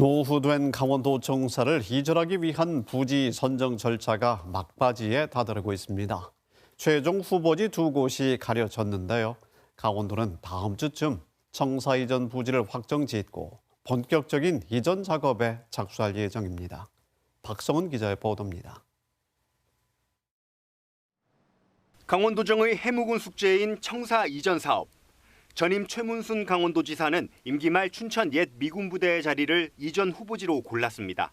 노후된 강원도청사를 이전하기 위한 부지 선정 절차가 막바지에 다다르고 있습니다. 최종 후보지 두 곳이 가려졌는데요. 강원도는 다음 주쯤 청사 이전 부지를 확정 짓고 본격적인 이전 작업에 착수할 예정입니다. 박성은 기자의 보도입니다. 강원도정의 해묵은 숙제인 청사 이전 사업. 전임 최문순 강원도지사는 임기 말 춘천 옛 미군 부대의 자리를 이전 후보지로 골랐습니다.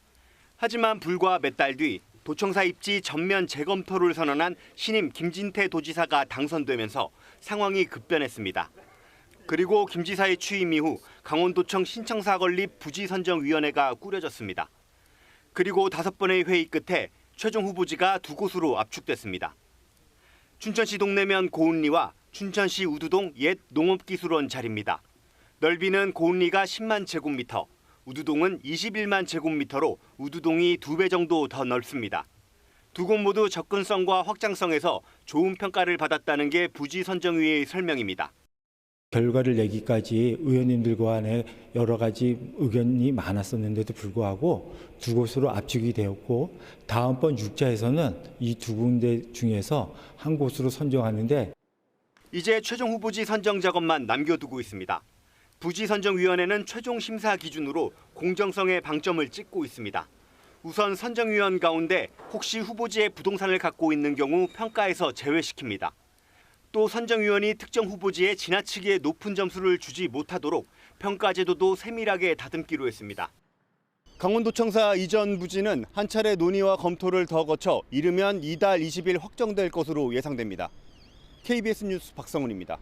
하지만 불과 몇 달 뒤 도청사 입지 전면 재검토를 선언한 신임 김진태 도지사가 당선되면서 상황이 급변했습니다. 그리고 김 지사의 취임 이후 강원도청 신청사 건립 부지선정위원회가 꾸려졌습니다. 그리고 다섯 번의 회의 끝에 최종 후보지가 두 곳으로 압축됐습니다. 춘천시 동내면 고운리와 춘천시 우두동 옛 농업기술원 자리입니다. 넓이는 고운리가 10만 제곱미터, 우두동은 21만 제곱미터로 우두동이 두 배 정도 더 넓습니다. 두 곳 모두 접근성과 확장성에서 좋은 평가를 받았다는 게 부지 선정위의 설명입니다. 결과를 내기까지 의원님들 간에 여러 가지 의견이 많았었는데도 불구하고 두 곳으로 압축이 되었고 다음번 육자에서는 이 두 군데 중에서 한 곳으로 선정하는데 이제 최종 후보지 선정 작업만 남겨두고 있습니다. 부지 선정위원회는 최종 심사 기준으로 공정성에 방점을 찍고 있습니다. 우선 선정위원 가운데 혹시 후보지에 부동산을 갖고 있는 경우 평가에서 제외시킵니다. 또 선정위원이 특정 후보지에 지나치게 높은 점수를 주지 못하도록 평가 제도도 세밀하게 다듬기로 했습니다. 강원도청사 이전 부지는 한 차례 논의와 검토를 더 거쳐 이르면 이달 20일 확정될 것으로 예상됩니다. KBS 뉴스 박성훈입니다.